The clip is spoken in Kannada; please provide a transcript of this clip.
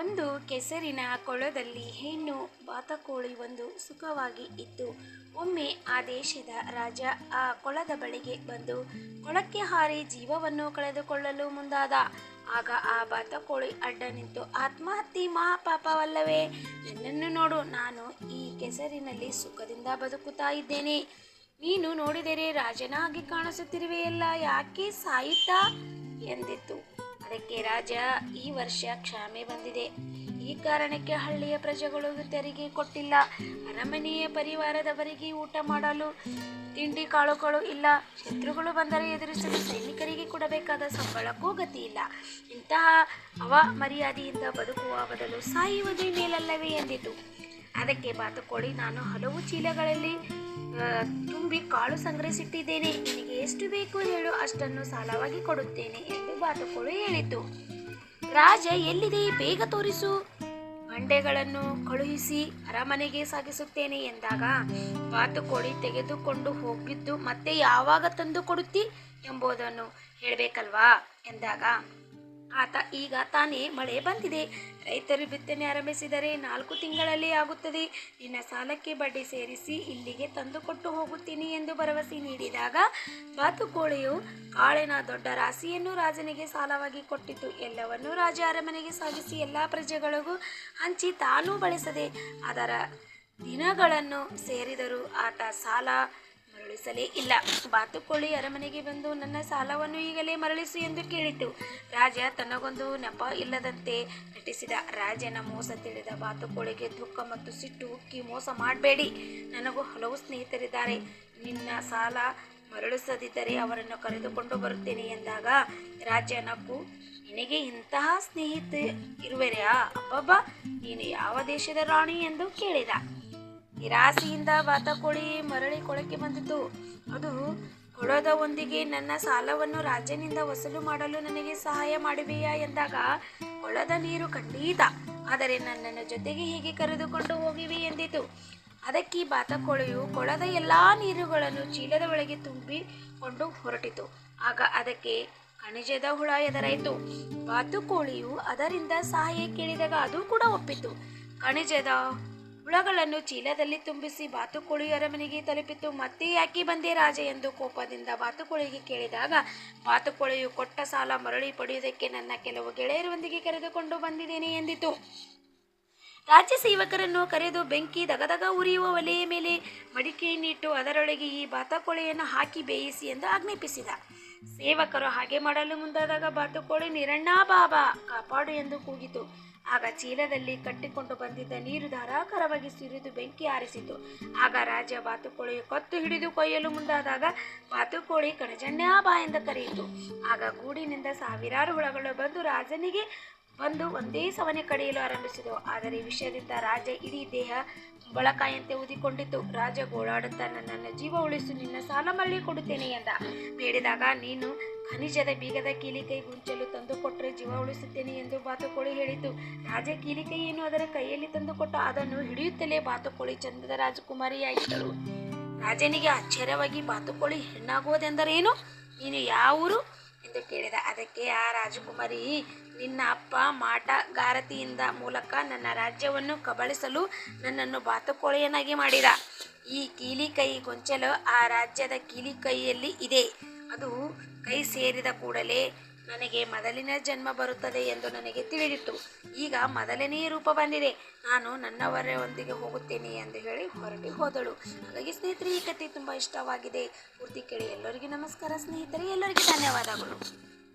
ಒಂದು ಕೆಸರಿನ ಕೊಳದಲ್ಲಿ ಹೆಣ್ಣು ಬಾತಕೋಳಿ ಒಂದು ಸುಖವಾಗಿ ಇತ್ತು. ಒಮ್ಮೆ ಆ ದೇಶದ ರಾಜ ಆ ಕೊಳದ ಬಳಿಗೆ ಬಂದು, ಕೊಳಕ್ಕೆ ಹಾರಿ ಜೀವವನ್ನು ಕಳೆದುಕೊಳ್ಳಲು ಮುಂದಾದ. ಆಗ ಆ ಬಾತಕೋಳಿ ಅಡ್ಡ ನಿಂತು, ಆತ್ಮಹತ್ಯೆ ಮಹಾಪಾಪವಲ್ಲವೇ ನನ್ನನ್ನು ನೋಡು, ನಾನು ಈ ಕೆಸರಿನಲ್ಲಿ ಸುಖದಿಂದ ಬದುಕುತ್ತಾ ಇದ್ದೇನೆ. ನೀನು ನೋಡಿದರೆ ರಾಜನಾಗಿ ಕಾಣಿಸುತ್ತಿರುವೆಯಲ್ಲ, ಯಾಕೆ ಸಾಯುತ್ತಾ? ಎಂದಿತ್ತು. ಅದಕ್ಕೆ ರಾಜ ಈ ವರ್ಷ ಕ್ಷಾಮೆ ಬಂದಿದೆ. ಈ ಕಾರಣಕ್ಕೆ ಹಳ್ಳಿಯ ಪ್ರಜೆಗಳು ತೆರಿಗೆ ಕೊಟ್ಟಿಲ್ಲ. ಅರಮನೆಯ ಪರಿವಾರದವರಿಗೆ ಊಟ ಮಾಡಲು ತಿಂಡಿ ಕಾಳುಗಳು ಇಲ್ಲ. ಶತ್ರುಗಳು ಬಂದರೆ ಎದುರಿಸಲು ಸೈನಿಕರಿಗೆ ಕೊಡಬೇಕಾದ ಸಂಬಳಕ್ಕೂ ಗತಿ ಇಲ್ಲ. ಇಂತಹ ಅವಮರ್ಯಾದೆಯಿಂದ ಬದುಕುವ ಬದಲು ಸಾಯುವುದೇ ಮೇಲಲ್ಲವೇ ಎಂದಿತು. ಅದಕ್ಕೆ ಬಾತುಕೋಳಿ ನಾನು ಹಲವು ಚೀಲಗಳಲ್ಲಿ ತುಂಬಿ ಕಾಳು ಸಂಗ್ರಹಿಸಿಟ್ಟಿದ್ದೇನೆ. ನಿನಗೆ ಎಷ್ಟು ಬೇಕು ಹೇಳು. ಅಷ್ಟನ್ನು ಸಾಲವಾಗಿ ಕೊಡುತ್ತೇನೆ ಎಂದು ಬಾತುಕೋಳಿ ಹೇಳಿತು. ರಾಜ, ಎಲ್ಲಿದೆ? ಬೇಗ ತೋರಿಸು. ಬಂಡೆಗಳನ್ನು ಕಳುಹಿಸಿ ಅರಮನೆಗೆ ಸಾಗಿಸುತ್ತೇನೆ ಎಂದಾಗ ಬಾತುಕೋಳಿ ತೆಗೆದುಕೊಂಡು ಹೋಗಿದ್ದು ಮತ್ತೆ ಯಾವಾಗ ತಂದು ಕೊಡುತ್ತಿ ಎಂಬುದನ್ನು ಹೇಳಬೇಕಲ್ವಾ? ಎಂದಾಗ ಆತ ಈಗ ತಾನೇ ಮಳೆ ಬಂದಿದೆ. ರೈತರು ಬಿತ್ತನೆ ಆರಂಭಿಸಿದರೆ ನಾಲ್ಕು ತಿಂಗಳಲ್ಲಿ ಆಗುತ್ತದೆ. ನಿನ್ನ ಸಾಲಕ್ಕೆ ಬಡ್ಡಿ ಸೇರಿಸಿ ಇಲ್ಲಿಗೆ ತಂದುಕೊಟ್ಟು ಹೋಗುತ್ತೀನಿ ಎಂದು ಭರವಸೆ ನೀಡಿದಾಗ ಬಾತುಕೋಳಿಯು ಕಾಳಿನ ದೊಡ್ಡ ರಾಶಿಯನ್ನು ರಾಜನಿಗೆ ಸಾಲವಾಗಿ ಕೊಟ್ಟಿತು. ಎಲ್ಲವನ್ನೂ ರಾಜ ಅರಮನೆಗೆ ಸಾಗಿಸಿ ಎಲ್ಲ ಪ್ರಜೆಗಳಿಗೂ ಹಂಚಿ ತಾನೂ ಬಳಸದೆ, ಅದರ ದಿನಗಳನ್ನು ಸೇರಿದರೂ ಆತ ಸಾಲ ಮರಳಿಸಲೇ ಇಲ್ಲ. ಬಾತುಕೋಳಿ ಅರಮನೆಗೆ ಬಂದು ನನ್ನ ಸಾಲವನ್ನು ಈಗಲೇ ಮರಳಿಸು ಎಂದು ಕೇಳಿತು. ರಾಜ ತನಗೊಂದು ನೆಪ ಇಲ್ಲದಂತೆ ನಟಿಸಿದ ರಾಜನ ಮೋಸ ತಿಳಿದ ಬಾತುಕೋಳಿಗೆ ದುಃಖ ಮತ್ತು ಸಿಟ್ಟು ಉಕ್ಕಿ ಮೋಸ ಮಾಡಬೇಡಿ. ನನಗೂ ಹಲವು ಸ್ನೇಹಿತರಿದ್ದಾರೆ. ನಿನ್ನ ಸಾಲ ಮರಳಿಸದಿದ್ದರೆ ಅವರನ್ನು ಕರೆದುಕೊಂಡು ಬರುತ್ತೇನೆ ಎಂದಾಗ, ರಾಜ ನಕ್ಕು ನಿನಗೆ ಇಂತಹ ಸ್ನೇಹಿತ ಇರುವೆರಾ? ಅಬ್ಬಬ್ಬ, ನೀನು ಯಾವ ದೇಶದ ರಾಣಿ? ಎಂದು ಕೇಳಿದ. ನಿರಾಸೆಯಿಂದ ಬಾತಕೋಳಿ ಮರಳಿ ಕೊಳಕ್ಕೆ ಬಂದಿತು. ಅದು ಕೊಳದವೊಂದಿಗೆ ನನ್ನ ಸಾಲವನ್ನು ರಾಜನಿಂದ ವಸೂಲು ಮಾಡಲು ನನಗೆ ಸಹಾಯ ಮಾಡುವೆಯಾ ಎಂದಾಗ, ಕೊಳದ ನೀರು ಖಂಡಿತ, ಆದರೆ ನನ್ನನ್ನು ಜೊತೆಗೆ ಹೀಗೆ ಕರೆದುಕೊಂಡು ಹೋಗಿವೆ ಎಂದಿತು. ಅದಕ್ಕೆ ಬಾತಕೋಳಿಯು ಕೊಳದ ಎಲ್ಲಾ ನೀರುಗಳನ್ನು ಚೀಲದ ಒಳಗೆ ತುಂಬಿಕೊಂಡು ಹೊರಟಿತು. ಆಗ ಅದಕ್ಕೆ ಖನಿಜದ ಹುಳ ಎದುರಾಯಿತು. ಬಾತುಕೋಳಿಯು ಅದರಿಂದ ಸಹಾಯ ಕೇಳಿದಾಗ ಅದು ಕೂಡ ಒಪ್ಪಿತು. ಖನಿಜದ ಹುಳಗಳನ್ನು ಚೀಲದಲ್ಲಿ ತುಂಬಿಸಿ ಬಾತುಕೋಳಿ ಅರಮನೆಗೆ ತಲುಪಿತು. ಮತ್ತೆ ಯಾಕೆ ಬಂದೆ ರಾಜ ಎಂದು ಕೋಪದಿಂದ ಬಾತುಕೋಳಿಗೆ ಕೇಳಿದಾಗ, ಬಾತುಕೋಳಿಯು ಕೊಟ್ಟ ಸಾಲ ಮರಳಿ ಪಡೆಯುವುದಕ್ಕೆ ನನ್ನ ಕೆಲವು ಗೆಳೆಯರೊಂದಿಗೆ ಕರೆದುಕೊಂಡು ಬಂದಿದ್ದೇನೆ ಎಂದಿತು. ರಾಜ್ಯ ಸೇವಕರನ್ನು ಕರೆದು ಬೆಂಕಿ ದಗದಗ ಉರಿಯುವ ಒಲೆಯ ಮೇಲೆ ಮಡಿಕೆಯನ್ನಿಟ್ಟು ಅದರೊಳಗೆ ಈ ಬಾತುಕೋಳಿಯನ್ನು ಹಾಕಿ ಬೇಯಿಸಿ ಎಂದು ಆಜ್ಞಾಪಿಸಿದ. ಸೇವಕರು ಹಾಗೆ ಮಾಡಲು ಮುಂದಾದಾಗ ಬಾತುಕೋಳಿ ನಿರಣ್ಣ ಬಾಬಾ ಕಾಪಾಡು ಎಂದು ಕೂಗಿತು. ಆಗ ಚೀಲದಲ್ಲಿ ಕಟ್ಟಿಕೊಂಡು ಬಂದಿದ್ದ ನೀರು ಧಾರಾಕಾರವಾಗಿ ಸುರಿದು ಬೆಂಕಿ ಆರಿಸಿತು. ಆಗ ರಾಜ ಬಾತುಕೋಳಿ ಕತ್ತು ಹಿಡಿದು ಕೊಯ್ಯಲು ಮುಂದಾದಾಗ ಬಾತುಕೋಳಿ ಕಣಜಣ್ಣ ಬಾ ಎಂದು ಕರೆಯಿತು. ಆಗ ಗೂಡಿನಿಂದ ಸಾವಿರಾರು ಹುಳಗಳು ಬಂದು ರಾಜನಿಗೆ ಬಂದು ಒಂದೇ ಸಮನೆ ಕಡಿಯಲು ಆರಂಭಿಸಿದವು. ಆದರೆ ವಿಷಯದಿಂದ ರಾಜ ಇಡೀ ದೇಹ ಬಳಕಾಯಂತೆ ಊದಿಕೊಂಡಿತು ರಾಜ ಗೋಳಾಡುತ್ತಾ, ನನ್ನನ್ನು ಜೀವ ಉಳಿಸು, ನಿನ್ನ ಸಾಲ ಮರಳಿ ಕೊಡುತ್ತೇನೆ ಎಂದ. ಬೇಡಿದಾಗ, ನೀನು ಖನಿಜದ ಬೀಗದ ಕೀಲಿಕೈ ಗುಂಚಲು ತಂದು ಕೊಟ್ಟರೆ ಜೀವ ಉಳಿಸುತ್ತೇನೆ ಎಂದು ಬಾತುಕೋಳಿ ಹೇಳಿತು. ರಾಜ ಕೀಲಿಕೈಯನ್ನು ಅದರ ಕೈಯಲ್ಲಿ ತಂದುಕೊಟ್ಟು ಅದನ್ನು ಹಿಡಿಯುತ್ತಲೇ ಬಾತುಕೋಳಿ ಚಂದದ ರಾಜಕುಮಾರಿಯಾಗಿದ್ದಳು. ರಾಜನಿಗೆ ಆಶ್ಚರ್ಯವಾಗಿ ಬಾತುಕೋಳಿ, ಹೆಣ್ಣಾಗುವುದೆಂದರೇನು? ನೀನು ಯಾವೂರು ಎಂದು ಕೇಳಿದ. ಅದಕ್ಕೆ ಆ ರಾಜಕುಮಾರಿ, ನಿನ್ನ ಅಪ್ಪ ಮಾಟಗಾರತಿಯಿಂದ ಮೂಲಕ ನನ್ನ ರಾಜ್ಯವನ್ನು ಕಬಳಿಸಲು ನನ್ನನ್ನು ಬಾತುಕೋಳಿಯನ್ನಾಗಿ ಮಾಡಿದ. ಈ ಕೀಲಿಕೈ ಗೊಂಚಲು ಆ ರಾಜ್ಯದ ಕೀಲಿಕೈಯಲ್ಲಿ ಇದೆ. ಅದು ಕೈ ಸೇರಿದ ಕೂಡಲೇ ನನಗೆ ಮೊದಲಿನ ಜನ್ಮ ಬರುತ್ತದೆ ಎಂದು ನನಗೆ ತಿಳಿದಿತ್ತು. ಈಗ ಮೊದಲನೇ ರೂಪ ಬಂದಿದೆ. ನಾನು ನನ್ನವರೊಂದಿಗೆ ಹೋಗುತ್ತೇನೆ ಎಂದು ಹೇಳಿ ಹೊರಟಿ ಹೋದಳು. ಹಾಗಾಗಿ ಸ್ನೇಹಿತರೆ, ಈ ಕಥೆ ತುಂಬ ಇಷ್ಟವಾಗಿದೆ. ಪೂರ್ತಿ ಕೇಳಿ ಎಲ್ಲರಿಗೂ ನಮಸ್ಕಾರ. ಸ್ನೇಹಿತರೆ, ಎಲ್ಲರಿಗೂ ಧನ್ಯವಾದಗಳು.